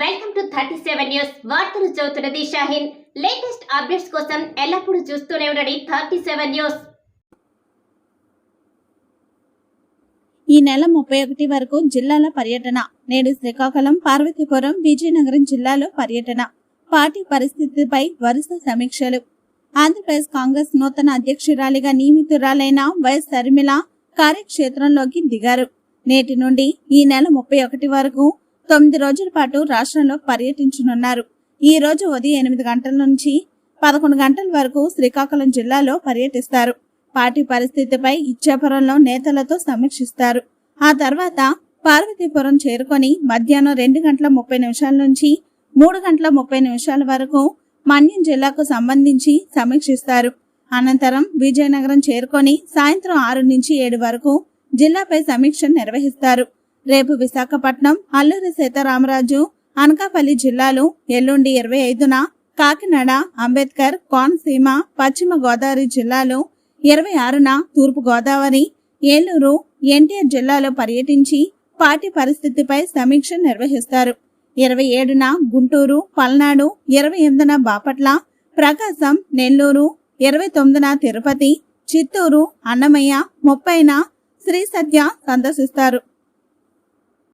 Welcome to thirty seven news. వార్తలు చదువుతున్నది Shaheen. Latest updates కోసం ఎల్లప్పుడూ చూస్తూనే ఉండండి థర్టీ సెవెన్ న్యూస్. ఈ నెల ముప్పై ఒకటి వరకు జిల్లాల పర్యటన. నేడు శ్రీకాకుళం పార్వతీపురం విజయనగరం జిల్లాలో పర్యటన. పార్టీ పరిస్థితిపై వరుస సమీక్షలు. ఆంధ్రప్రదేశ్ కాంగ్రెస్ నూతన అధ్యక్షురాలిగా నియమితురాలైన వైఎస్ శర్మిల కార్యక్షేత్రంలోకి దిగారు. నేటి నుండి ఈ నెల ముప్పై ఒకటి వరకు తొమ్మిది రోజుల పాటు రాష్ట్రంలో పర్యటించనున్నారు. ఈ రోజు ఉదయం ఎనిమిది గంటల నుంచి పదకొండు గంటల వరకు శ్రీకాకుళం జిల్లాలో పర్యటిస్తారు. పార్టీ పరిస్థితిపై ఇచ్చాపురంలో నేతలతో సమీక్షిస్తారు. ఆ తర్వాత పార్వతీపురం చేరుకొని మధ్యాహ్నం రెండు గంటల ముప్పై నిమిషాల నుంచి మూడు గంటల ముప్పై నిమిషాల వరకు మన్యం జిల్లాకు సంబంధించి సమీక్షిస్తారు. అనంతరం విజయనగరం చేరుకొని సాయంత్రం ఆరు నుంచి ఏడు వరకు జిల్లాపై సమీక్ష నిర్వహిస్తారు. రేపు విశాఖపట్నం అల్లూరి సీతారామరాజు అనకాపల్లి జిల్లాలు ఎల్లుండి ఇరవై ఐదున కాకినాడ అంబేద్కర్ కోనసీమ పశ్చిమ గోదావరి జిల్లాలో ఇరవై ఆరున తూర్పు గోదావరి ఏలూరు ఎన్టీఆర్ జిల్లాలో పర్యటించి పార్టీ పరిస్థితిపై సమీక్ష నిర్వహిస్తారు. ఇరవై ఏడున గుంటూరు పల్నాడు ఇరవై ఎనిమిదిన బాపట్ల ప్రకాశం నెల్లూరు ఇరవై తొమ్మిదిన తిరుపతి చిత్తూరు అన్నమయ్య ముప్పైన శ్రీ సత్య సందర్శిస్తారు.